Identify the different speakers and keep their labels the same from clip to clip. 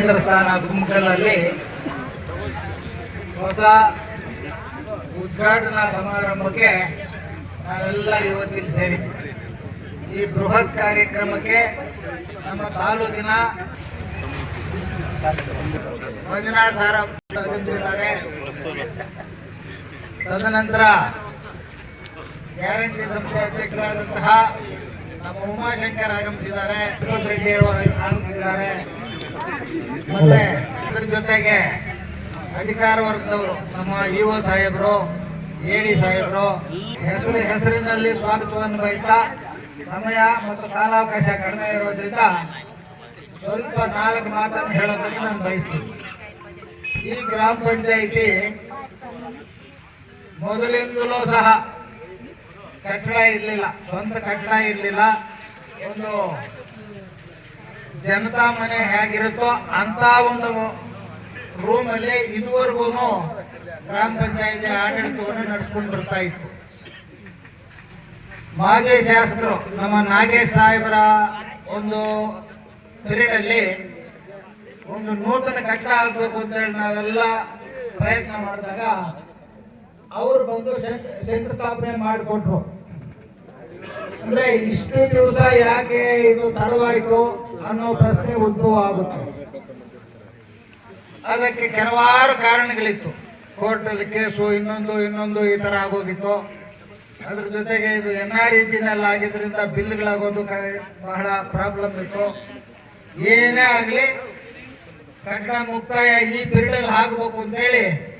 Speaker 1: ಕೇಂದ್ರ ಸ್ಥಾನ ಗುಂಪುಗಳಲ್ಲಿ ಹೊಸ ಉದ್ಘಾಟನಾ ಸಮಾರಂಭಕ್ಕೆ ನಾವೆಲ್ಲ ಇವತ್ತಿನ ಸೇರಿ. ಈ ಬೃಹತ್ ಕಾರ್ಯಕ್ರಮಕ್ಕೆ ನಮ್ಮ ತಾಲೂಕಿನ ಆಗಮಿಸಿದ್ದಾರೆ ತದನಂತರ ಗ್ಯಾರಂಟಿ ಸಂಸ್ಥೆ ಅಧ್ಯಕ್ಷರಾದಂತಹ ನಮ್ಮ ಉಮಾಶಂಕರ್ ಆಗಮಿಸಿದ್ದಾರೆ. ಕಾಣುತ್ತಿದ್ದಾರೆ ಮತ್ತೆ ಅದ್ರ ಜೊತೆಗೆ ಅಧಿಕಾರ ವರ್ಗದವರು, ನಮ್ಮ ಇಒ ಸಾಹೇಬರು ಎಡಿ ಸಾಹೇಬರು, ಹೆಸರು ಹೆಸರಿನಲ್ಲಿ ಸ್ವಾಗತವನ್ನು ಬಯಸ್ತಾ ಸಮಯ ಮತ್ತು ಕಾಲಾವಕಾಶ ಕಡಿಮೆ ಇರೋದ್ರಿಂದ ಸ್ವಲ್ಪ ನಾಲ್ಕು ಮಾತನ್ನು ಹೇಳೋದಕ್ಕೆ ನಾನು ಬಯಸ್ತೀನಿ. ಈ ಗ್ರಾಮ ಪಂಚಾಯಿತಿ ಮೊದಲಿಂದಲೂ ಸಹ ಕಟ್ಟಡ ಇರಲಿಲ್ಲ, ಸ್ವಂತ ಕಟ್ಟಡ ಇರಲಿಲ್ಲ, ಒಂದು ಜನತಾ ಮನೆ ಹೇಗಿರುತ್ತೋ ಅಂತ ಒಂದು ರೂಮ್ ಅಲ್ಲಿ ಇದುವರೆಗೂ ಗ್ರಾಮ ಪಂಚಾಯತಿ ಆಡಳಿತವನ್ನು ನಡೆಸ್ಕೊಂಡು ಬರ್ತಾ ಇತ್ತು. ಮಾಜಿ ಶಾಸಕರು ನಮ್ಮ ನಾಗೇಶ್ ಸಾಹೇಬರ ಒಂದು ಪೀರಿಯಡ್ ಅಲ್ಲಿ ಒಂದು ನೂತನ ಕಟ್ಟ ಆಗ್ಬೇಕು ಅಂತ ಹೇಳಿ ನಾವೆಲ್ಲ ಪ್ರಯತ್ನ ಮಾಡಿದಾಗ ಅವರು ಬಂದು ಶಂಕ- ಶಂಕುಸ್ಥಾಪನೆ ಮಾಡಿಕೊಟ್ರು. ಅಂದ್ರೆ ಇಷ್ಟು ದಿವಸ ಯಾಕೆ ಇದು ತಡವಾಯಿತು? ಅನ್ನೋ ಪ್ರಶ್ನೆ ಉದ್ಭವ ಆಗುತ್ತೆ. ಅದಕ್ಕೆ ಕೆಲವಾರು ಕಾರಣಗಳಿತ್ತು. ಕೋರ್ಟಲ್ಲಿ ಕೇಸು ಇನ್ನೊಂದು ಇನ್ನೊಂದು ಈ ತರ ಆಗೋಗಿತ್ತು. ಅದ್ರ ಜೊತೆಗೆ ಇದು ಎನ್ ಆರ್ ಇಜಿನಲ್ಲಿ ಆಗಿದ್ರಿಂದ ಬಿಲ್ಗಳಾಗೋದು ಕ- ಬಹಳ ಪ್ರಾಬ್ಲಮ್ ಇತ್ತು. ಏನೇ ಆಗಲಿ ಕಡ್ಡ ಮುಕ್ತಾಯ ಈ ಪೀರಿಯಡ್ ಆಗಬೇಕು ಅಂತೇಳಿ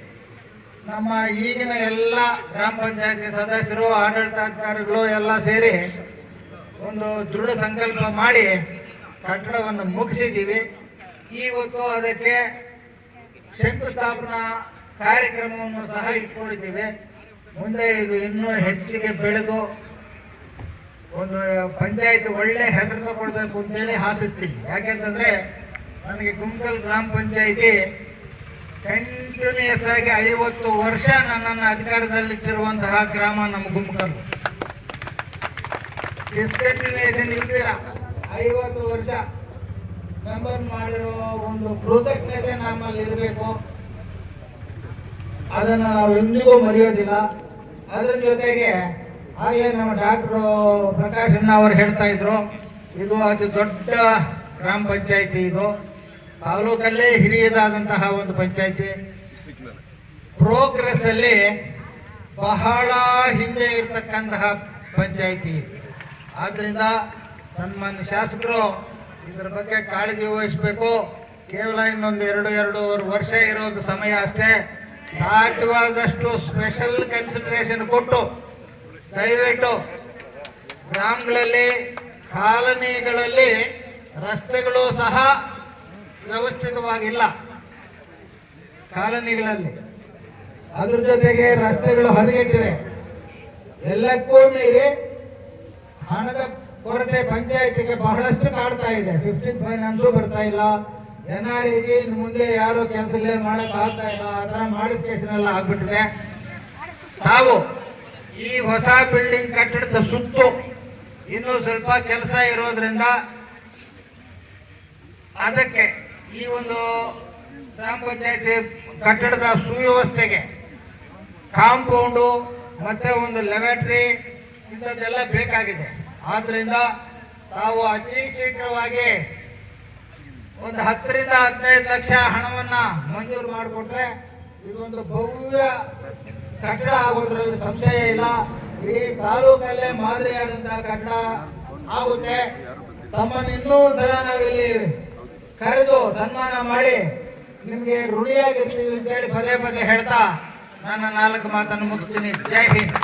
Speaker 1: ನಮ್ಮ ಈಗಿನ ಎಲ್ಲ ಗ್ರಾಮ ಪಂಚಾಯತಿ ಸದಸ್ಯರು, ಆಡಳಿತಾಧಿಕಾರಿಗಳು ಎಲ್ಲ ಸೇರಿ ಒಂದು ದೃಢ ಸಂಕಲ್ಪ ಮಾಡಿ ಕಟ್ಟಡವನ್ನು ಮುಗಿಸಿದ್ದೀವಿ. ಇವತ್ತು ಅದಕ್ಕೆ ಶಂಕುಸ್ಥಾಪನಾ ಕಾರ್ಯಕ್ರಮವನ್ನು ಸಹ ಇಟ್ಕೊಂಡಿದ್ದೀವಿ. ಮುಂದೆ ಇದು ಇನ್ನೂ ಹೆಚ್ಚಿಗೆ ಬೆಳೆದು ಒಂದು ಪಂಚಾಯತ್ ಒಳ್ಳೆ ಹೆಸರು ತಗೊಳ್ಬೇಕು ಅಂತೇಳಿ ಆಶಿಸ್ತೀನಿ ಯಾಕೆಂತಂದ್ರೆ ನನಗೆ ಗುಂಕಲ್ ಗ್ರಾಮ ಪಂಚಾಯಿತಿ ಕಂಟಿನ್ಯೂಸ್ ಆಗಿ ಐವತ್ತು ವರ್ಷ ನನ್ನನ್ನು ಅಧಿಕಾರದಲ್ಲಿಟ್ಟಿರುವಂತಹ ಗ್ರಾಮ ನಮ್ಮ ಗುಮಕಲ್ ಡಿಸ್ಕಂಟಿನ್ಯೂಸ್ ಇಲ್ದಿರ? ಐವತ್ತು ವರ್ಷ ಮೆಂಬರ್ ಮಾಡಿರೋ ಒಂದು ಕೃತಜ್ಞತೆ ನಮ್ಮಲ್ಲಿ ಇರಬೇಕು. ಅದನ್ನು ನಾವು ಎಂದಿಗೂ ಮರೆಯೋದಿಲ್ಲ. ಅದರ ಜೊತೆಗೆ ಹಾಗೆ ನಮ್ಮ ಡಾಕ್ಟ್ರು ಪ್ರಕಾಶ್ ಅಣ್ಣ ಅವರು ಹೇಳ್ತಾ ಇದ್ರು, ಇದು ಅತಿ ದೊಡ್ಡ ಗ್ರಾಮ ಪಂಚಾಯಿತಿ ಇದು. ತಾಲೂಕಲ್ಲೇ ಹಿರಿಯದಾದಂತಹ ಒಂದು ಪಂಚಾಯಿತಿ. ಪ್ರೋಗ್ರೆಸ್ ಅಲ್ಲಿ ಬಹಳ ಹಿಂದೆ ಇರ್ತಕ್ಕಂತಹ ಪಂಚಾಯಿತಿ. ಆದ್ರಿಂದ ಸನ್ಮಾನ್ಯ ಶಾಸಕರು, ಇದರ ಬಗ್ಗೆ ಕಾಳಜಿ ವಹಿಸಬೇಕು. ಕೇವಲ ಇನ್ನೊಂದು ಎರಡು, ಎರಡೂವರೆ ವರ್ಷ ಇರೋದು ಸಮಯ ಅಷ್ಟೇ. ಸಾಧ್ಯವಾದಷ್ಟು ಸ್ಪೆಷಲ್ ಕನ್ಸಿಡರೇಷನ್ ಕೊಟ್ಟು, ದಯವಿಟ್ಟು ಗ್ರಾಮಗಳಲ್ಲಿ, ಕಾಲನಿಗಳಲ್ಲಿ ರಸ್ತೆಗಳು ಸಹ ವ್ಯವಸ್ಥಿತವಾಗಿಲ್ಲ. ಕಾಲನಿಗಳಲ್ಲಿ. ಅದ್ರ ಜೊತೆಗೆ ರಸ್ತೆಗಳು ಹದಗೆಟ್ಟಿವೆ. ಎಲ್ಲಕ್ಕೂ ಮೀರಿ ಹಣದ ಕೊರತೆ ಪಂಚಾಯತಿಗೆ ಬಹಳಷ್ಟು ಕಾಡ್ತಾ ಇದೆ. ಫಿಫ್ಟೀನ್ ಫೈನಾನ್ಸು ಬರ್ತಾ ಇಲ್ಲ. ಎನ್ ಆರ್ ಇ ಮುಂದೆ ಯಾರು ಕೆಲಸ ಮಾಡಕ್ ಆಗ್ತಾ ಇಲ್ಲ. ಆ ಥರ ಮಾಡಿದ ಕೇಸಿನೆಲ್ಲ ಆಗ್ಬಿಟ್ಟಿದೆ ತಾವು ಈ ಹೊಸ ಬಿಲ್ಡಿಂಗ್ ಕಟ್ಟಡದ ಸುತ್ತು ಇನ್ನೂ ಸ್ವಲ್ಪ ಕೆಲಸ ಇರೋದ್ರಿಂದ ಅದಕ್ಕೆ ಈ ಒಂದು ಗ್ರಾಮ ಪಂಚಾಯತಿ ಕಟ್ಟಡದ ಸುವ್ಯವಸ್ಥೆಗೆ ಕಾಂಪೌಂಡು ಮತ್ತೆ ಒಂದು ಲೆವೆಟ್ರಿ ಇಂಥದ್ದೆಲ್ಲ ಬೇಕಾಗಿದೆ. ಆದ್ರಿಂದ ತಾವು ಅತಿ ಶೀಘ್ರವಾಗಿ ಒಂದು ಹತ್ತರಿಂದ ಹದಿನೈದು ಲಕ್ಷ ಹಣವನ್ನ ಮಂಜೂರು ಮಾಡಿಕೊಟ್ರೆ ಇದೊಂದು ಭವ್ಯ ಕಟ್ಟಡ ಆಗೋದ್ರಲ್ಲಿ ಸಂಶಯ ಇಲ್ಲ. ಈ ತಾಲೂಕಲ್ಲೇ ಮಾದರಿಯಾದಂತಹ ಕಟ್ಟಡ ಆಗುತ್ತೆ. ತಮ್ಮನ್ನು ಇನ್ನೂ ಸಲ ನಾವಿಲ್ಲಿ ಕರೆದು ಸನ್ಮಾನ ಮಾಡಿ ನಿಮ್ಗೆ ಋಣಿಯಾಗಿರ್ತೀವಿ ಅಂತೇಳಿ ಪದೇ ಪದೇ ಹೇಳ್ತಾ ನನ್ನ ನಾಲ್ಕು ಮಾತನ್ನು ಮುಗಿಸ್ತೀನಿ. ಜೈ ಹಿಂದ್.